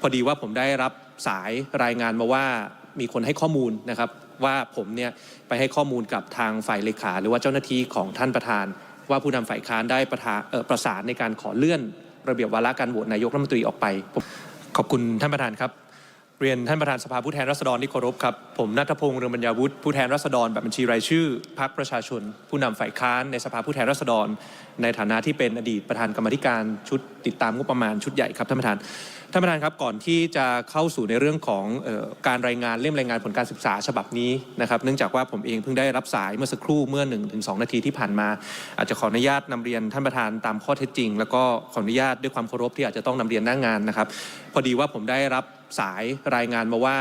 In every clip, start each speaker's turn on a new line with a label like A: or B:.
A: พอดีว่าผมได้รับสายรายงานมาว่ามีคนให้ข้อมูลนะครับว่าผมเนี่ยไปให้ข้อมูลกับทางฝ่ายเลขา หรือว่าเจ้าหน้าที่ของท่านประธาน ว่าผู้นำฝ่ายค้านได้ประทาเอ่อประสานในการขอเลื่อน ระเบียบวาระการโหวตนายกรัฐมนตรีออกไป ขอบคุณท่านประธานครับ เรียนท่านประธานสภาผู้แทนราษฎรที่เคารพครับ ผมนัทพงษ์เรืองบรรยาวุฒิผู้แทนราษฎรแบบบัญชีรายชื่อพรรคประชาชน ผู้นำฝ่ายค้านในสภาผู้แทนราษฎร ในฐานะที่เป็นอดีตประธานกรรมธิการชุดติดตามงบประมาณชุดใหญ่ครับท่านประธานท่านประธานครับก่อนที่จะเข้าสู่ในเรื่องของออการรายงานเล่มรายงานผลการศึกษาฉบับนี้นะครับเนื่องจากว่าผมเองเพิ่งได้รับสายเมื่อสักครู่เมื่อ1-2ถึงสนาทีที่ผ่านมา อาจจะขออนุญาตนำเรียนท่านประธานตามข้อเท็จจริง แล้วก็ขออนุญาตด้วยความเคารพที่อาจจะต้องนำเรียนหน้างานนะครับ พอดีว่าผมได้รับ สายรายงานมาว่า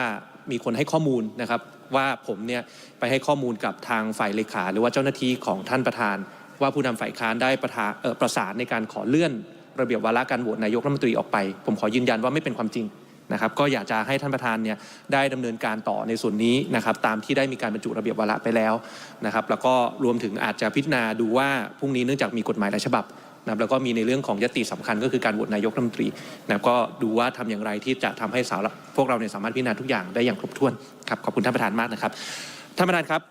A: มีคนให้ข้อมูลนะครับ ว่าผมเนี่ยไปให้ข้อมูลกับทางฝ่ายเลขา หรือว่าเจ้าหน้าที่ของท่านประธาน ว่าผู้นำฝ่ายค้านได้ประาประสานในการขอเลื่อน ระเบียบวาระการโหวตนายกรัฐมนตรีออกไป ผมขอยืนยันว่าไม่เป็นความจริงนะครับก็อยากจะให้ท่านประธานเนี่ยได้ดำเนินการต่อในส่วนนี้นะครับตามที่ได้มีการบรรจุระเบียบวาระไปแล้วนะครับแล้วก็รวมถึงอาจจะพิจารณาดูว่าพรุ่งนี้เนื่องจากมีกฎหมายหลายฉบับ นะครับแล้วก็มีในเรื่องของยติสำคัญก็คือการโหวตนายกรัฐมนตรีนะครับก็ดูว่าทำอย่างไรที่จะทำให้สาวพวกเราเนี่ยสามารถพิจารณาทุกอย่างได้อย่างครบถ้วนครับขอบคุณท่านประธานมากนะครับท่านประธานครับ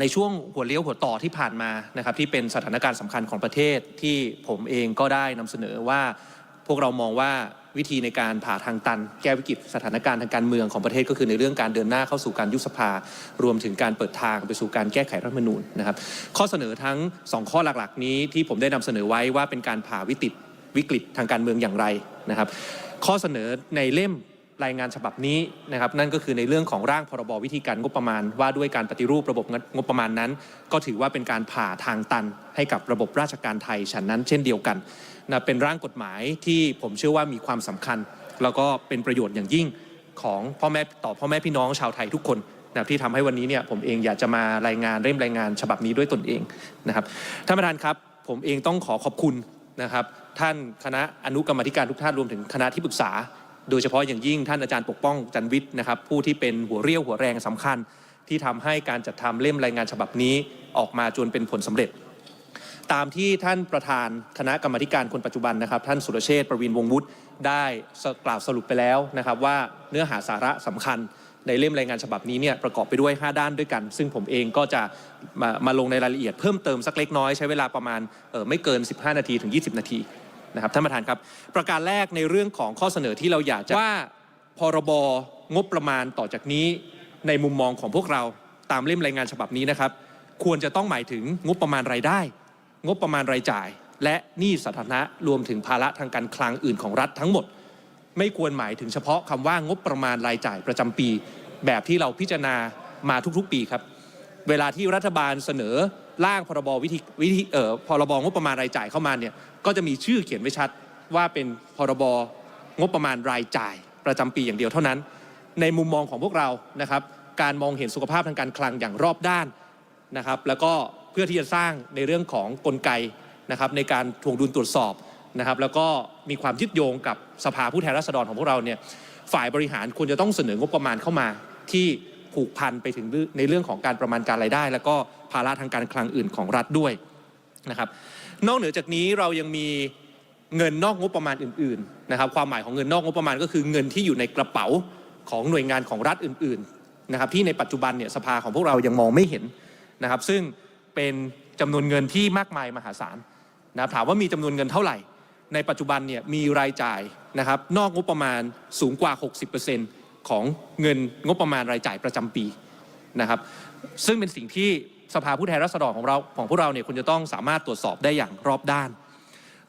A: ในช่วงหัวเลี้ยวหัวต่อที่ผ่านมานะครับที่เป็นสถานการณ์สำคัญของประเทศที่ผมเองก็ได้นำเสนอว่าพวกเรามองว่า วิธีในการผ่าทางตัน แก้วิกฤตสถานการณ์ทางการเมืองของประเทศก็คือในเรื่องการเดินหน้าเข้าสู่การยุบสภา รวมถึงการเปิดทางไปสู่การแก้ไขรัฐธรรมนูญนะครับ ข้อเสนอทั้งสองข้อหลักๆ นี้ที่ผมได้นำเสนอไว้ว่าเป็นการผ่าวิกฤตวิกฤตทางการเมืองอย่างไรนะครับ ข้อเสนอในเล่ม รายงานฉบับนี้นะครับนั่นก็คือในเรื่องของร่างพรบวิธีการงบประมาณ ว่าด้วยการปฏิรูประบบงบประมาณนั้น ก็ถือว่าเป็นการผ่าทางตันให้กับระบบราชการไทยฉันนั้นเช่นเดียวกันนะเป็นร่างกฎหมายที่ผมเชื่อว่ามีความสำคัญ แล้วก็เป็นประโยชน์อย่างยิ่งของพ่อแม่ต่อพ่อแม่พี่น้องชาวไทยทุกคนนะที่ทำให้วันนี้เนี่ยผมเองอยากจะมารายงานเร่มรายงานฉบับนี้ด้วยตนเองนะครับท่านประธานครับผมเองต้องขอขอบคุณนะครับท่านคณะอนุกรรมธิการทุกท่านรวมถึงคณะที่ปรึกษา โดยเฉพาะอย่างยิ่งท่านอาจารย์ปกป้องจันวิทย์นะครับผู้ที่เป็นหัวเรี่ยวหัวแรงสำคัญ ที่ทำให้การจัดทำเล่มรายงานฉบับนี้ออกมาจนเป็นผลสำเร็จ ตามที่ท่านประธานคณะกรรมการคนปัจจุบันนะครับ ท่านสุรเชษ์ประวินวงวุฒิได้กล่าวสรุปไปแล้วนะครับว่าเนื้อหาสาระสำคัญในเล่มรายงานฉบับนี้เนี่ยประกอบไปด้วย 5 ด้านด้วยกัน ซึ่งผมเองก็จะมามาลงในรายละเอียดเพิ่มเติมสักเล็กน้อยใช้เวลาประมาณออไม่เกิน 15 นาทีถึง 20 นาที นะครับท่านประธานครับ ประการแรกในเรื่องของข้อเสนอที่เราอยากจะว่าพรบงบประมาณต่อจากนี้ในมุมมองของพวกเราตามเล่มรายงานฉบับนี้นะครับ ควรจะต้องหมายถึงงบประมาณรายได้ งบประมาณรายจ่าย และหนี้สาธารณะรวมถึงภาระทางการคลังอื่นของรัฐทั้งหมด ไม่ควรหมายถึงเฉพาะคำว่างบประมาณรายจ่ายประจำปี แบบที่เราพิจารณามาทุกๆ ปีครับ เวลาที่รัฐบาลเสนอ ร่างพรบวิธีวิธีเอ่อพรบงบประมาณรายจ่ายเข้ามาเนี่ยก็จะมีชื่อเขียนไว้ชัดว่าเป็นพรบงบประมาณรายจ่าย ประจำปีอย่างเดียวเท่านั้น ในมุมมองของพวกเรานะครับ การมองเห็นสุขภาพทางการคลังอย่างรอบด้านนะครับ แล้วก็เพื่อที่จะสร้างในเรื่องของกลไกนะครับในการทวงดุลตรวจสอบนะครับ แล้วก็มีความยึดโยงกับสภาผู้แทนราษฎรของพวกเราเนี่ยฝ่ายบริหารควรจะต้องเสนองบประมาณเข้ามาที่ ผูกพันไปถึงในเรื่องของการประมาณการรายได้ แล้วก็ภาระทางการคลังอื่นของรัฐด้วยนะครับนอกเหนือจากนี้เรายังมีเงินนอกงบประมาณอื่นๆนะครับความหมายของเงินนอกงบประมาณก็คือเงินที่อยู่ในกระเป๋าของหน่วยงานของรัฐอื่นๆนะครับที่ในปัจจุบันเนี่ยสภาของพวกเรายังมองไม่เห็นนะครับซึ่งเป็นจำนวนเงินที่มากมายมหาศาลนะครับถามว่ามีจำนวนเงินเท่าไหร่ ในปัจจุบันเนี่ยมีรายจ่ายนะครับนอกงบประมาณสูงกว่า 60% ของเงินงบประมาณรายจ่ายประจำปีนะครับ ซึ่งเป็นสิ่งที่สภาผู้แทนราษฎรของเราของพวกเราเนี่ยควรจะต้องสามารถตรวจสอบได้อย่างรอบด้าน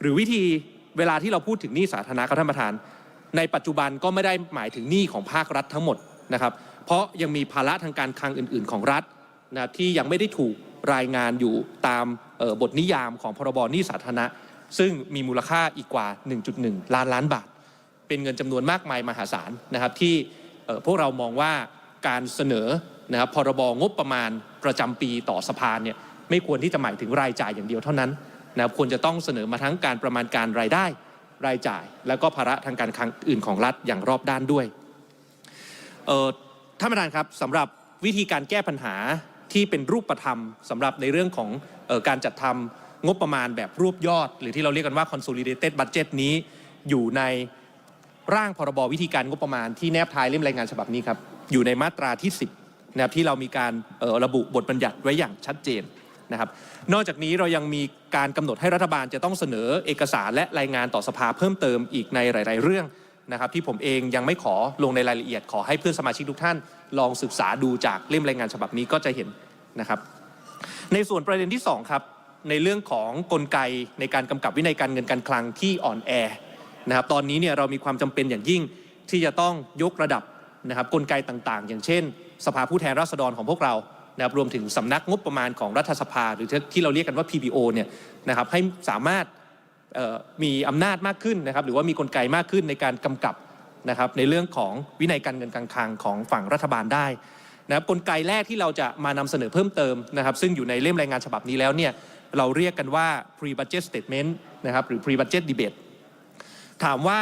A: หรือวิธีเวลาที่เราพูดถึงหนี้สาธารณะครับท่านประธาน ในปัจจุบันก็ไม่ได้หมายถึงหนี้ของภาครัฐทั้งหมดนะครับ เพราะยังมีภาระทางการคลังอื่น ๆ ของรัฐนะครับที่ยังไม่ได้ถูกรายงานอยู่ตามออบทนิยามของพรบหนี้สาธารณะ ซึ่งมีมูลค่าอีกกว่า 1.1 ล้านล้านบาท เป็นเงินจำนวนมากมายมหาศาลนะครับที่ พวกเรามองว่าการเสนอนะครับพรบงบประมาณประจำปีต่อสภาเนี่ยไม่ควรที่จะหมายถึงรายจ่ายอย่างเดียวเท่านั้นนะครับควรจะต้องเสนอมาทั้งการประมาณการรายได้รายจ่าย แล้วก็ภาระทางการคลังอื่นของรัฐอย่างรอบด้านด้วยเออท่านประธานครับสำหรับวิธีการแก้ปัญหาที่เป็นรูปธรรมสำหรับในเรื่องของออการจัดทำงบประมาณแบบรวบยอด หรือที่เราเรียกกันว่า consolidated budget นี้อยู่ใน ร่างพรบวิธีการงบประมาณที่แนบท้ายเล่มรายงานฉบับนี้ครับอยู่ในมาตราที่ 10นะครับที่เรามีการออระบุบทบัญญัติไว้อย่างชัดเจนนะครับ นอกจากนี้เรายังมีการกำหนดให้รัฐบาลจะต้องเสนอเอกสารและรายงานต่อสภาเพิ่มเติมอีกในหลาย ๆ เรื่องนะครับ ที่ผมเองยังไม่ขอลงในรายละเอียดขอให้เพื่อนสมาชิกทุกท่าน ลองศึกษาดูจากเล่มรายงานฉบับนี้ก็จะเห็นนะครับ ในส่วนประเด็นที่2ครับในเรื่องของกลไกในการกำกับวินัยการเงินการคลังที่อ่อนแอ นะครับตอนนี้เนี่ยเรามีความจำเป็นอย่างยิ่งที่จะต้องยกระดับนะครับกลไกต่างๆ อย่างเช่น สภาผู้แทนราษฎรของพวกเรานะครับรวมถึงสำนักงบประมาณของรัฐสภา หรือที่เราเรียกกันว่า PPO เนี่ยนะครับให้สามารถมีอำนาจมากขึ้นนะครับหรือว่ามีกลไกมากขึ้นในการกำกับนะครับในเรื่องของวินัยการเงินการคลังของฝั่งรัฐบาลได้นะครับกลไกแรกที่เราจะมานำเสนอเพิ่มเติมนะครับซึ่งอยู่ในเล่มรายงานฉบับนี้แล้วเนี่ยเราเรียกกันว่า pre budget statement นะครับหรือ pre budget debate ถามว่า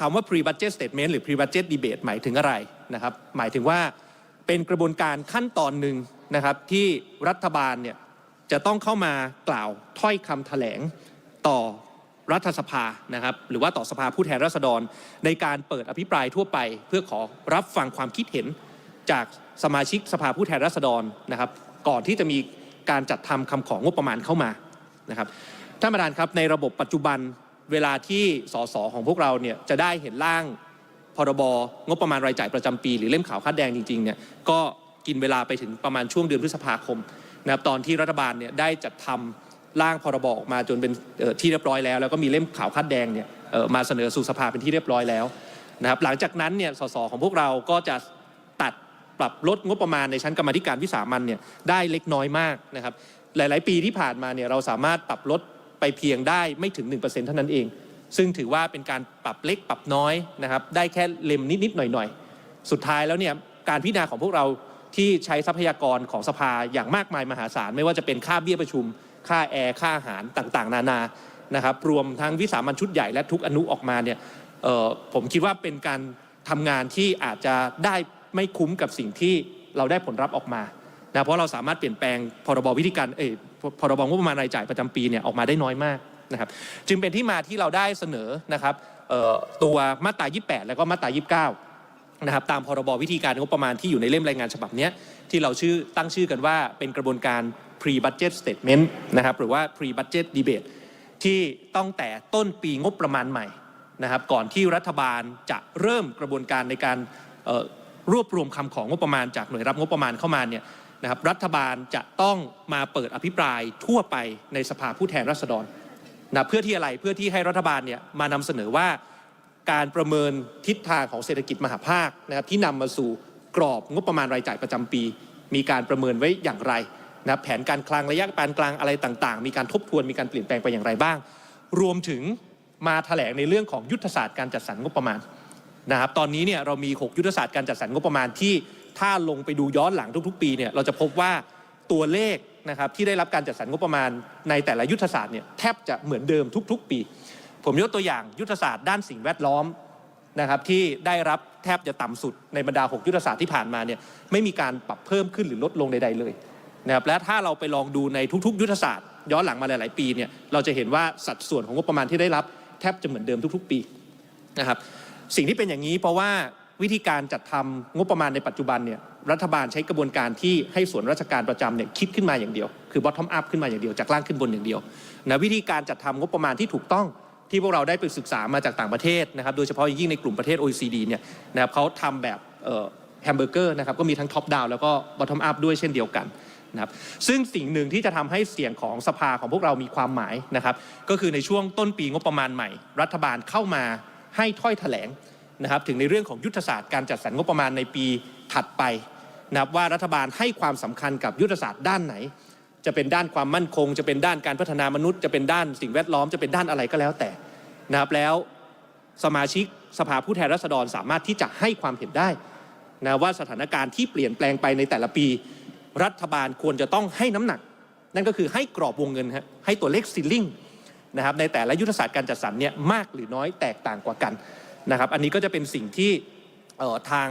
A: คำว่า pre budget statement หรือ pre budget debate หมายถึงอะไรนะครับหมายถึงว่าเป็นกระบวนการขั้นตอนหนึ่งนะครับที่รัฐบาลเนี่ยจะต้องเข้ามากล่าวถ้อยคำแถลงต่อรัฐสภานะครับหรือว่าต่อสภาผู้แทนราษฎร ในการเปิดอภิปรายทั่วไป เพื่อขอรับฟังความคิดเห็นจากสมาชิกสภาผู้แทนราษฎรนะครับ ก่อนที่จะมีการจัดทำคำของงบประมาณเข้ามานะครับท่านประธานครับในระบบปัจจุบัน เวลาที่สสของพวกเราเนี่ยจะได้เห็นร่างพรบงบประมาณรายจ่ายประจำปี หรือเล่มขาวคาดแดงจริงๆเนี่ยก็กินเวลาไปถึงประมาณช่วงเดือนพฤษภาคมนะครับตอนที่รัฐบาลเนี่ยได้จัดทำร่างพรบออกมาจนเป็นที่เรียบร้อยแล้ว แล้วก็มีเล่มขาวคาดแดงเนี่ยมาเสนอสู่สภาเป็นที่เรียบร้อยแล้วนะครับหลังจากนั้นเนี่ยสสของพวกเราก็จะตัดปรับลดงบประมาณในชั้นกรรมธิการวิสามันเนี่ยได้เล็กน้อยมากนะครับหลาย ๆ ปีที่ผ่านมาเนี่ยเราสามารถปรับลด ไปเพียงได้ไม่ถึง 1%เท่านั้นเอง ซึ่งถือว่าเป็นการปรับเล็กปรับน้อยนะครับได้แค่เล็มนิดๆหน่อยๆ สุดท้ายแล้วเนี่ยการพิจารณาของพวกเราที่ใช้ทรัพยากรของสภาอย่างมากมายมหาศาล ไม่ว่าจะเป็นค่าเบี้ยประชุม ค่าแอร์ค่าอาหารต่างๆ นานานะครับรวมทั้งวิสามันชุดใหญ่และทุกอนุออกมาเนี่ยผมคิดว่าเป็นการทำงานที่อาจจะได้ไม่คุ้มกับสิ่งที่เราได้ผลลัพธ์ออกมา นะเพราะเราสามารถเปลี่ยนแปลงพรบวิธีการเออพรบงบประมาณรายจ่ายประจำปีเนี่ยออกมาได้น้อยมากนะครับจึงเป็นที่มาที่เราได้เสนอนะครับตัวมาตรา 28 แล้วก็มาตรา 29 นะครับตามพรบวิธีการงบประมาณที่อยู่ในเล่มรายงานฉบับนี้ที่เราชื่อตั้งชื่อกันว่าเป็นกระบวนการ pre budget statement นะครับหรือว่า pre budget debate ที่ต้องแต่ต้นปีงบประมาณใหม่นะครับก่อนที่รัฐบาลจะเริ่มกระบวนการในการรวบรวมคำของงบประมาณจากหน่วยรับงบประมาณเข้ามาเนี่ย นะครับรัฐบาลจะต้องมาเปิดอภิปรายทั่วไปในสภาผู้แทนราษฎรนะเพื่อที่อะไรเพื่อที่ให้รัฐบาลเนี่ยมานำเสนอว่าการประเมินทิศทางของเศรษฐกิจมหาภาคนะครับที่นำมาสู่กรอบงบประมาณรายจ่ายประจำปี มีการประเมินไว้อย่างไรนะแผนการคลังระยะปานกลางอะไรต่างๆ มีการทบทวนมีการเปลี่ยนแปลงไปอย่างไรบ้าง รวมถึงมาแถลงในเรื่องของยุทธศาสตร์การจัดสรรงบประมาณนะครับตอนนี้เนี่ยเรามี 6 ยุทธศาสตร์การจัดสรรงบประมาณที่ ถ้าลงไปดูย้อนหลังทุกๆ ปีเนี่ยเราจะพบว่าตัวเลขนะครับที่ได้รับการจัดสรรงบประมาณในแต่ละยุทธศาสตร์เนี่ยแทบจะเหมือนเดิมทุก ๆ ปี ผมยกตัวอย่างยุทธศาสตร์ด้านสิ่งแวดล้อมนะครับที่ได้รับแทบจะต่ำสุดในบรรดา 6 ยุทธศาสตร์ที่ผ่านมาเนี่ยไม่มีการปรับเพิ่มขึ้นหรือลดลงใด ๆ เลยนะครับและถ้าเราไปลองดูในทุก ๆ ยุทธศาสตร์ย้อนหลังมาหลาย ๆ ปีเนี่ยเราจะเห็นว่าสัดส่วนของงบประมาณที่ได้รับแทบจะเหมือนเดิมทุก ๆ ปีนะครับสิ่งที่เป็นอย่างนี้เพราะว่า วิธีการจัดทำงบประมาณในปัจจุบันเนี่ยรัฐบาลใช้กระบวนการที่ให้ส่วนราชการประจำเนี่ยคิดขึ้นมาอย่างเดียว คือ bottom up ขึ้นมาอย่างเดียวจากล่างขึ้นบนอย่างเดียวนะวิธีการจัดทำงบประมาณที่ถูกต้องที่พวกเราได้ไปศึกษามาจากต่างประเทศนะครับโดยเฉพาะยิ่งในกลุ่มประเทศ OECD เนี่ยนะครับเขาทำแบบแฮมเบอร์เกอร์นะครับก็มีทั้งท็อปดาวแล้วก็บอททอมอัพด้วยเช่นเดียวกันนะครับซึ่งสิ่งหนึ่งที่จะทำให้เสียงของสภาของพวกเรามีความหมายนะครับก็คือในช่วงต้นปีงบประมาณใหม่ รัฐบาลเข้ามาให้ถ้อยแถลง นะครับถึงในเรื่องของยุทธศาสตร์การจัดสรรงบประมาณในปีถัดไปนะครับว่ารัฐบาลให้ความสำคัญกับยุทธศาสตร์ด้านไหน จะเป็นด้านความมั่นคง จะเป็นด้านการพัฒนามนุษย์ จะเป็นด้านสิ่งแวดล้อมจะเป็นด้านอะไรก็แล้วแต่นะครับแล้วสมาชิกสภาผู้แทนราษฎรสามารถที่จะให้ความเห็นได้นะว่าสถานการณ์ที่เปลี่ยนแปลงไปในแต่ละปี รัฐบาลควรจะต้องให้น้ำหนัก นั่นก็คือให้กรอบวงเงินฮะให้ตัวเลขซีลิ่งนะครับในแต่ละยุทธศาสตร์การจัดสรรเนี่ยมากหรือน้อยแตกต่างกว่ากัน นะครับ อันนี้ก็จะเป็นสิ่งที่ทาง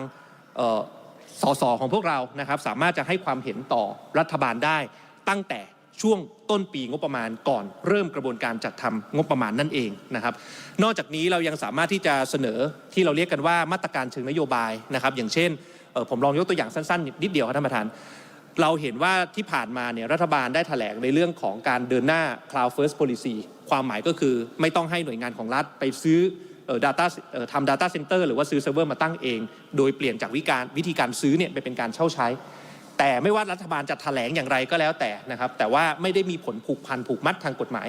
A: สสของพวกเรานะครับ สามารถจะให้ความเห็นต่อรัฐบาลได้ ตั้งแต่ช่วงต้นปีงบประมาณก่อนเริ่มกระบวนการจัดทำงบประมาณนั่นเองนะครับ นอกจากนี้เรายังสามารถที่จะเสนอที่เราเรียกกันว่ามาตรการเชิงนโยบายนะครับ อย่างเช่นผมลองยกตัวอย่างสั้นๆนิดเดียวครับท่านประธานเราเห็นว่าที่ผ่านมาเนี่ยรัฐบาลได้แถลงในเรื่องของการเดินหน้า cloud first policy ความหมายก็คือไม่ต้องให้หน่วยงานของรัฐไปซื้อ เอ่อ data เอ่อทำ data center หรือว่าซื้อเซิร์ฟเวอร์มาตั้งเอง โดยเปลี่ยนจากวิการวิธีการซื้อเนี่ยไปเป็นการเช่าใช้ แต่ไม่ว่ารัฐบาลจะแถลงอย่างไรก็แล้วแต่นะครับ แต่ว่าไม่ได้มีผลผูกพันผูกมัดทางกฎหมาย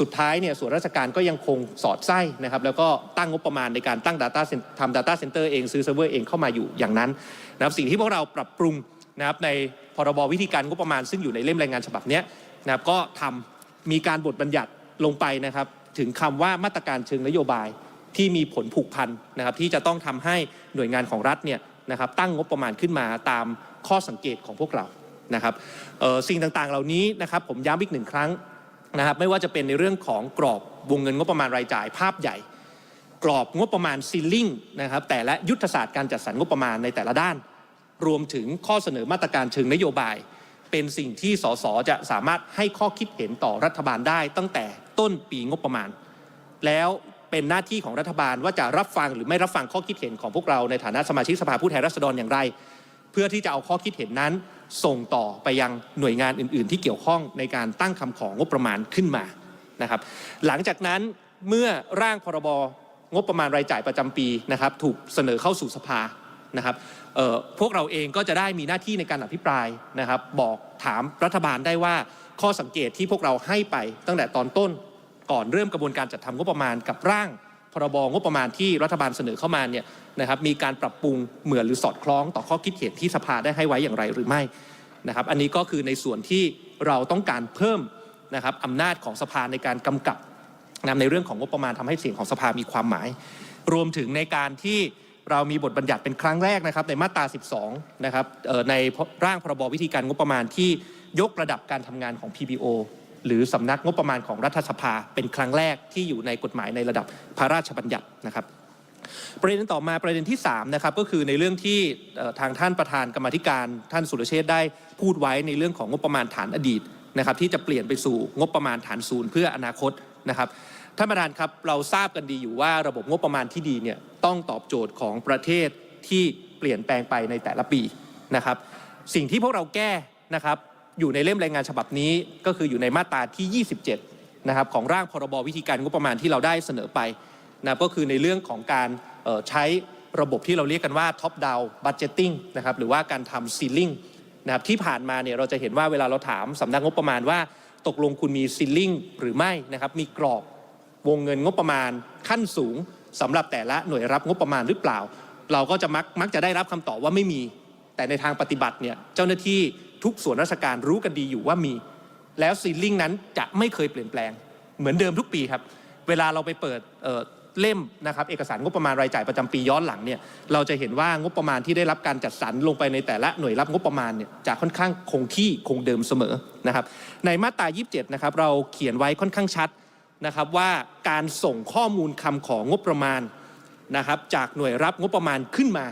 A: สุดท้ายเนี่ยส่วนราชการก็ยังคงสอดไส้นะครับ แล้วก็ตั้งงบประมาณในการตั้ง Data Center ทำ Data Center เองซื้อเซิร์ฟเวอร์เองเข้ามาอยู่อย่างนั้นนะครับสิ่งที่พวกเราปรับปรุงนะครับในพรบวิธีการงบประมาณซึ่งอยู่ในเล่มรายงานฉบับนี้นะครับก็ทำมีการบทบัญญัติลงไปนะครับถึงคำว่ามาตรการเชิงนโยบาย ที่มีผลผูกพันนะครับที่จะต้องทำให้หน่วยงานของรัฐเนี่ยนะครับตั้งงบประมาณขึ้นมาตามข้อสังเกตของพวกเรานะครับสิ่งต่างๆเหล่านี้นะครับผมย้ำอีกหนึ่งครั้งนะครับไม่ว่าจะเป็นในเรื่องของกรอบวงเงินงบประมาณรายจ่ายภาพใหญ่ กรอบงบประมาณซีลิ่งนะครับแต่ละยุทธศาสตร์การจัดสรรงบประมาณในแต่ละด้าน รวมถึงข้อเสนอมาตรการเชิงนโยบาย เป็นสิ่งที่สสจะสามารถให้ข้อคิดเห็นต่อรัฐบาลได้ตั้งแต่ต้นปีงบประมาณ แล้ว เป็นหน้าที่ของรัฐบาลว่าจะรับฟังหรือไม่รับฟังข้อคิดเห็นของพวกเราในฐานะสมาชิกสภาผู้แทนราษฎรอย่างไร เพื่อที่จะเอาข้อคิดเห็นนั้น ส่งต่อไปยังหน่วยงานอื่น ๆ ที่เกี่ยวข้องในการตั้งคำของงบประมาณขึ้นมานะครับ หลังจากนั้นเมื่อร่างพรบงบประมาณรายจ่ายประจำปีนะครับ ถูกเสนอเข้าสู่สภานะครับพวกเราเองก็จะได้มีหน้าที่ในการอภิปรายนะครับ บอกถามรัฐบาลได้ว่าข้อสังเกตที่พวกเราให้ไปตั้งแต่ตอนต้น ก่อนเริ่มกระบวนการจัดทำงบประมาณกับร่างพรบงบประมาณที่รัฐบาลเสนอเข้ามาเนี่ยนะครับมีการปรับปรุงเหมือนหรือสอดคล้องต่อข้อคิดเห็นที่สภาได้ให้ไว้อย่างไรหรือไม่นะครับอันนี้ก็คือในส่วนที่เราต้องการเพิ่มนะครับอำนาจของสภาในการกำกับนะในเรื่องของงบประมาณทำให้เสียงของสภามีความหมาย รวมถึงในการที่เรามีบทบัญญัติเป็นครั้งแรกนะครับในมาตรา 12 นะครับในร่างพรบวิธีการงบประมาณที่ยกระดับการทำงานของ PBO หรือสำนักงบประมาณของรัฐสภาเป็นครั้งแรกที่อยู่ในกฎหมายในระดับพระราชบัญญัตินะครับ ประเด็นต่อมาประเด็นที่3นะครับก็คือในเรื่องที่ทางท่านประธานกรรมธิการ ท่านสุรเชษได้พูดไว้ในเรื่องของงบประมาณฐานอดีตนะครับที่จะเปลี่ยนไปสู่งบประมาณฐานศูนย์เพื่ออนาคตนะครับท่านประธานครับเราทราบกันดีอยู่ว่าระบบงบประมาณที่ดีเนี่ยต้องตอบโจทย์ของประเทศที่เปลี่ยนแปลงไปในแต่ละปีนะครับ สิ่งที่พวกเราแก้นะครับ อยู่ในเล่มรายงานฉบับนี้ก็คืออยู่ในมาตราที่ 27 นะครับของร่างพรบวิธีการงบประมาณที่เราได้เสนอไปนะก็คือในเรื่องของการใช้ระบบที่เราเรียกกันว่า top down budgeting นะครับหรือว่าการทำ ceiling นะครับที่ผ่านมาเนี่ยเราจะเห็นว่าเวลาเราถามสำนักงบประมาณว่าตกลงคุณมี ceiling หรือไม่นะครับมีกรอบวงเงินงบประมาณขั้นสูงสำหรับแต่ละหน่วยรับงบประมาณหรือเปล่า เราก็จะมักมักจะได้รับคำตอบว่าไม่มี แต่ในทางปฏิบัติเนี่ยเจ้าหน้าที่ ทุกส่วนราชการรู้กันดีอยู่ว่ามี แล้วซีลิ่งนั้นจะไม่เคยเปลี่ยนแปลง เหมือนเดิมทุกปีครับ เวลาเราไปเปิดเเล่มนะครับเอกสารงบประมาณรายจ่ายประจำปีย้อนหลังเนี่ยเราจะเห็นว่างบประมาณที่ได้รับการจัดสรรลงไปในแต่ละหน่วยรับงบประมาณเนี่ยจะค่อนข้างคงที่คงเดิมเสมอนะครับในมาตรา 27 นะครับเราเขียนไว้ค่อนข้างชัดนะครับว่าการส่งข้อมูลคำของงบประมาณนะครับจากหน่วยรับงบประมาณขึ้นมา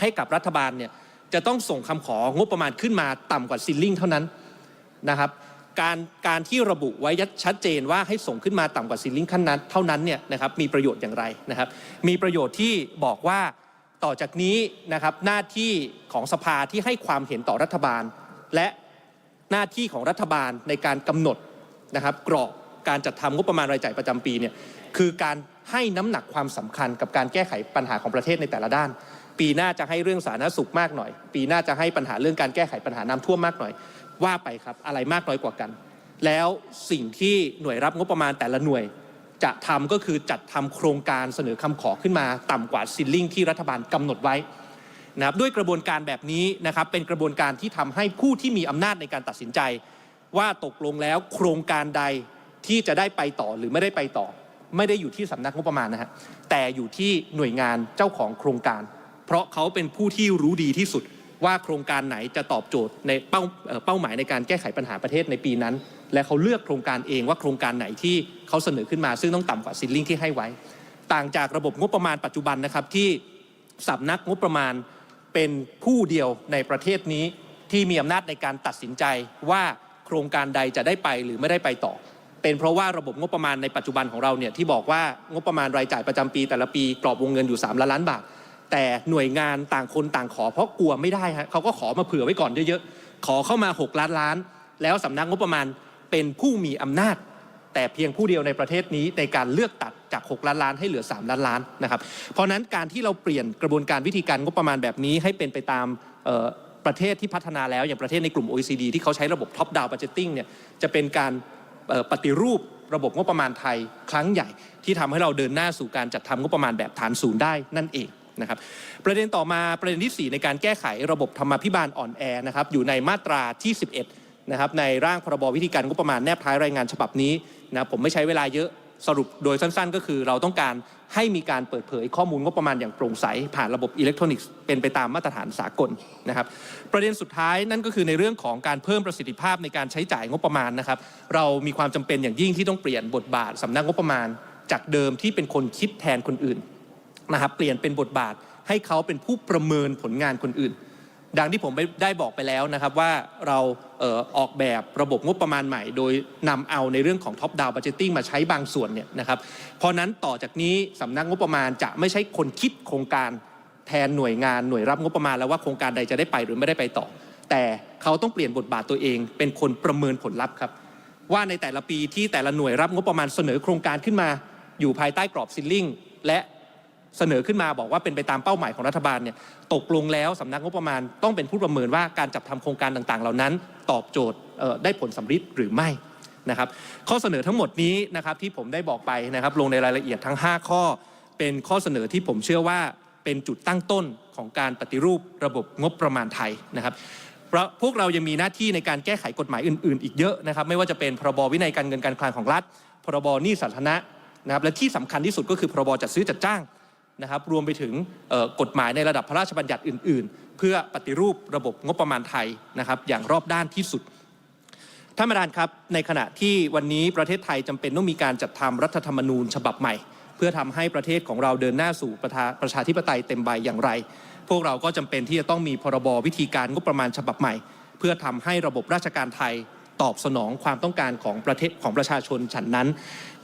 A: ให้กับรัฐบาลเนี่ย จะต้องส่งคำของบประมาณขึ้นมาต่ำกว่าซิลลิงเท่านั้นนะครับการการที่ระบุไว้ชัดเจนว่าให้ส่งขึ้นมาต่ำกว่าซิลลิงขั้นนั้นเท่านั้นเนี่ยนะครับมีประโยชน์อย่างไรนะครับ มีประโยชน์ที่บอกว่าต่อจากนี้นะครับหน้าที่ของสภาที่ให้ความเห็นต่อรัฐบาล และหน้าที่ของรัฐบาลในการกำหนดนะครับกรอบการจัดทำงบประมาณรายจ่ายประจำปีเนี่ยคือการให้น้ำหนักความสำคัญกับการแก้ไขปัญหาของประเทศในแต่ละด้าน ปีหน้าจะให้เรื่องสาธารณสุขมากหน่อย ปีหน้าจะให้ปัญหาเรื่องการแก้ไขปัญหาน้ำท่วมมากหน่อย ว่าไปครับอะไรมากน้อยกว่ากัน แล้วสิ่งที่หน่วยรับงบประมาณแต่ละหน่วย จะทำก็คือจัดทำโครงการเสนอคำขอขึ้นมา ต่ำกว่าซิลลิงที่รัฐบาลกำหนดไว้นะครับด้วยกระบวนการแบบนี้นะครับเป็นกระบวนการที่ทำให้ผู้ที่มีอำนาจในการตัดสินใจ ว่าตกลงแล้วโครงการใดที่จะได้ไปต่อหรือไม่ได้ไปต่อ ไม่ได้อยู่ที่สำนักงบประมาณนะฮะแต่อยู่ที่หน่วยงานเจ้าของโครงการ เพราะเขาเป็นผู้ที่รู้ดีที่สุดว่าโครงการไหนจะตอบโจทย์ในเป้าเป้าหมายในการแก้ไขปัญหาประเทศในปีนั้น และเขาเลือกโครงการเองว่าโครงการไหนที่เขาเสนอขึ้นมา ซึ่งต้องต่ำกว่าซิลลิงที่ให้ไว้ ต่างจากระบบงบประมาณปัจจุบันนะครับที่สำนักงบประมาณเป็นผู้เดียวในประเทศนี้ที่มีอำนาจในการตัดสินใจว่าโครงการใดจะได้ไปหรือไม่ได้ไปต่อ เป็นเพราะว่าระบบงบประมาณในปัจจุบันของเราเนี่ยที่บอกว่างบประมาณรายจ่ายประจำปีแต่ละปีกรอบวงเงินอยู่3ล้านล้านบาท แต่หน่วยงานต่างคนต่างขอเพราะกลัวไม่ได้ฮะเขาก็ขอมาเผื่อไว้ก่อนเยอะๆ ขอเข้ามา 6 ล้านล้าน แล้วสำนักงบประมาณเป็นผู้มีอำนาจ แต่เพียงผู้เดียวในประเทศนี้ในการเลือกตัดจาก 6 ล้านล้านให้เหลือ 3 ล้านล้านนะครับ เพราะนั้นการที่เราเปลี่ยนกระบวนการวิธีการงบประมาณแบบนี้ให้เป็นไปตามประเทศที่พัฒนาแล้วอย่างประเทศในกลุ่ม OECD ที่เขาใช้ระบบ top down budgeting เนี่ยจะเป็นการปฏิรูประบบงบประมาณไทยครั้งใหญ่ที่ทำให้เราเดินหน้าสู่การจัดทำงบประมาณแบบฐานศูนย์ได้นั่นเอง นะครับประเด็นต่อมาประเด็นที่ 4 ในการแก้ไขระบบธรรมาภิบาลอ่อนแอนะครับอยู่ในมาตราที่ 11นะครับในร่างพรบวิธีการงบประมาณแนบท้ายรายงานฉบับนี้นะผมไม่ใช้เวลาเยอะสรุปโดยสั้นๆ ก็คือเราต้องการให้มีการเปิดเผยข้อมูลงบประมาณอย่างโปร่งใส ผ่านระบบอิเล็กทรอนิกส์เป็นไปตามมาตรฐานสากลนะครับประเด็นสุดท้ายนั่นก็คือในเรื่องของการเพิ่มประสิทธิภาพในการใช้จ่ายงบประมาณนะครับเรามีความจำเป็นอย่างยิ่งที่ต้องเปลี่ยนบทบาทสำนักงบประมาณ จากเดิมที่เป็นคนคิดแทนคนอื่น นะครับเปลี่ยนเป็นบทบาทให้เขาเป็นผู้ประเมินผลงานคนอื่น ดังที่ผมได้บอกไปแล้วนะครับว่าเราเออออกแบบระบบงบประมาณใหม่ โดยนำเอาในเรื่องของ top down budgeting มาใช้บางส่วนเนี่ยนะครับเพราะนั้นต่อจากนี้สำนักงบประมาณจะไม่ใช่คนคิดโครงการแทนหน่วยงานหน่วยรับงบประมาณแล้วว่าโครงการใดจะได้ไปหรือไม่ได้ไปต่อ แต่เขาต้องเปลี่ยนบทบาทตัวเอง เป็นคนประเมินผลลัพธ์ครับว่าในแต่ละปีที่แต่ละหน่วยรับงบประมาณเสนอโครงการขึ้นมา อยู่ภายใต้กรอบซิลลิงและ เสนอขึ้นมาบอกว่าเป็นไปตามเป้าหมายของรัฐบาลเนี่ยตกลงแล้วสำนักงบประมาณต้องเป็นผู้ประเมินว่าการจัดทำโครงการต่างๆ เหล่านั้น ตอบโจทย์ได้ผลสำฤทธิ์หรือไม่นะครับข้อเสนอทั้งหมดนี้นะครับที่ผมได้บอกไปนะครับลงในรายละเอียดทั้ง 5 ข้อ เป็นข้อเสนอที่ผมเชื่อว่าเป็นจุดตั้งต้นของการปฏิรูประบบงบประมาณไทยนะครับเพราะพวกเรายังมีหน้าที่ในการแก้ไขกฎหมายอื่น ๆ อีกเยอะนะครับไม่ว่าจะเป็นพรบวินัยการเงินการคลังของรัฐ พรบหนี้สาธารณะนะครับและที่สำคัญที่สุดก็คือพรบจัดซื้อจัดจ้าง นะครับรวมไปถึงกฎหมายในระดับพระราชบัญญัติอื่น ๆ เพื่อปฏิรูประบบงบประมาณไทยนะครับอย่างรอบด้านที่สุดท่านประธานครับในขณะที่วันนี้ประเทศไทยจำเป็นต้องมีการจัดทำรัฐธรรมนูญฉบับใหม่ เพื่อทำให้ประเทศของเราเดินหน้าสู่ประาประชาธิปไตยเต็มใบอย่างไร พวกเราก็จำเป็นที่จะต้องมีพรบวิธีการงบประมาณฉบับใหม่ เพื่อทำให้ระบบราชการไทย ตอบสนองความต้องการของประเทศของประชาชนฉันนั้น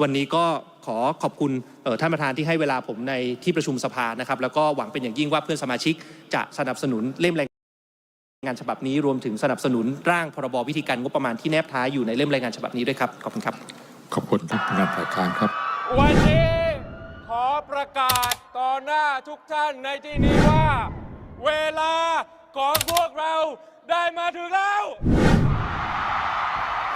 A: วันนี้ก็ขอขอบคุณเอ่อท่านประธานที่ให้เวลาผมในที่ประชุมสภานะครับ แล้วก็หวังเป็นอย่างยิ่งว่าเพื่อนสมาชิกจะสนับสนุนเล่มรายงานฉบับนี้รวมถึงสนับสนุนร่างพรบวิธีการงบประมาณที่แนบท้ายอยู่ในเล่มรายงานฉบับนี้ด้วยครับ ขอบคุณครับ
B: ขอบคุณท่านประธานฝ่ายค้านครับ
C: วันนี้ขอประกาศต่อหน้าทุกท่านในที่นี้ว่า เวลาของพวกเราได้มาถึงแล้ว